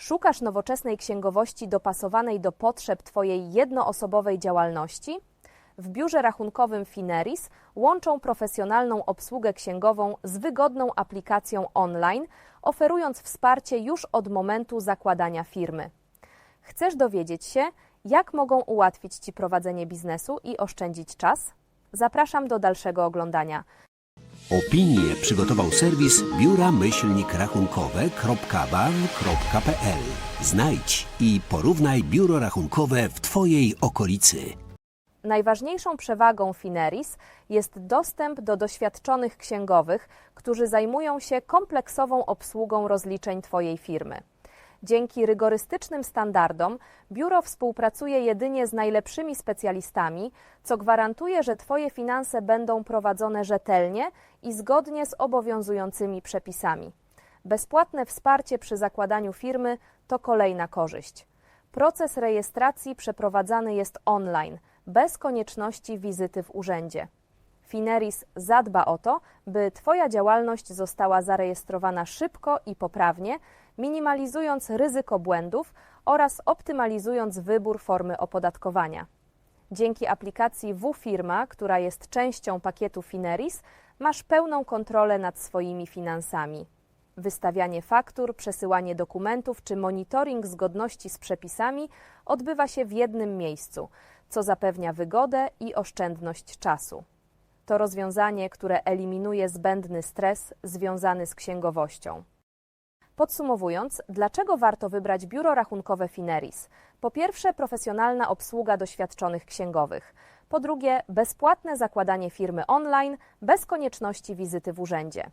Szukasz nowoczesnej księgowości dopasowanej do potrzeb Twojej jednoosobowej działalności? W biurze rachunkowym Fineris łączą profesjonalną obsługę księgową z wygodną aplikacją online, oferując wsparcie już od momentu zakładania firmy. Chcesz dowiedzieć się, jak mogą ułatwić Ci prowadzenie biznesu i oszczędzić czas? Zapraszam do dalszego oglądania. Opinię przygotował serwis biura myślnik rachunkowe.bar.pl. Znajdź i porównaj biuro rachunkowe w Twojej okolicy. Najważniejszą przewagą Fineris jest dostęp do doświadczonych księgowych, którzy zajmują się kompleksową obsługą rozliczeń Twojej firmy. Dzięki rygorystycznym standardom biuro współpracuje jedynie z najlepszymi specjalistami, co gwarantuje, że Twoje finanse będą prowadzone rzetelnie i zgodnie z obowiązującymi przepisami. Bezpłatne wsparcie przy zakładaniu firmy to kolejna korzyść. Proces rejestracji przeprowadzany jest online, bez konieczności wizyty w urzędzie. Fineris zadba o to, by Twoja działalność została zarejestrowana szybko i poprawnie, minimalizując ryzyko błędów oraz optymalizując wybór formy opodatkowania. Dzięki aplikacji W-Firma, która jest częścią pakietu Fineris, masz pełną kontrolę nad swoimi finansami. Wystawianie faktur, przesyłanie dokumentów czy monitoring zgodności z przepisami odbywa się w jednym miejscu, co zapewnia wygodę i oszczędność czasu. To rozwiązanie, które eliminuje zbędny stres związany z księgowością. Podsumowując, dlaczego warto wybrać biuro rachunkowe Fineris? Po pierwsze, profesjonalna obsługa doświadczonych księgowych. Po drugie, bezpłatne zakładanie firmy online bez konieczności wizyty w urzędzie.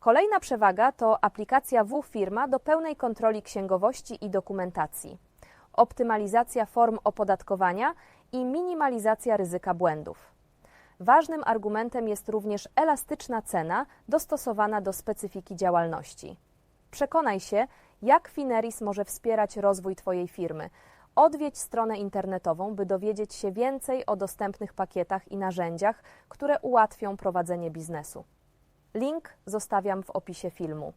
Kolejna przewaga to aplikacja W-Firma do pełnej kontroli księgowości i dokumentacji, optymalizacja form opodatkowania i minimalizacja ryzyka błędów. Ważnym argumentem jest również elastyczna cena dostosowana do specyfiki działalności. Przekonaj się, jak Fineris może wspierać rozwój Twojej firmy. Odwiedź stronę internetową, by dowiedzieć się więcej o dostępnych pakietach i narzędziach, które ułatwią prowadzenie biznesu. Link zostawiam w opisie filmu.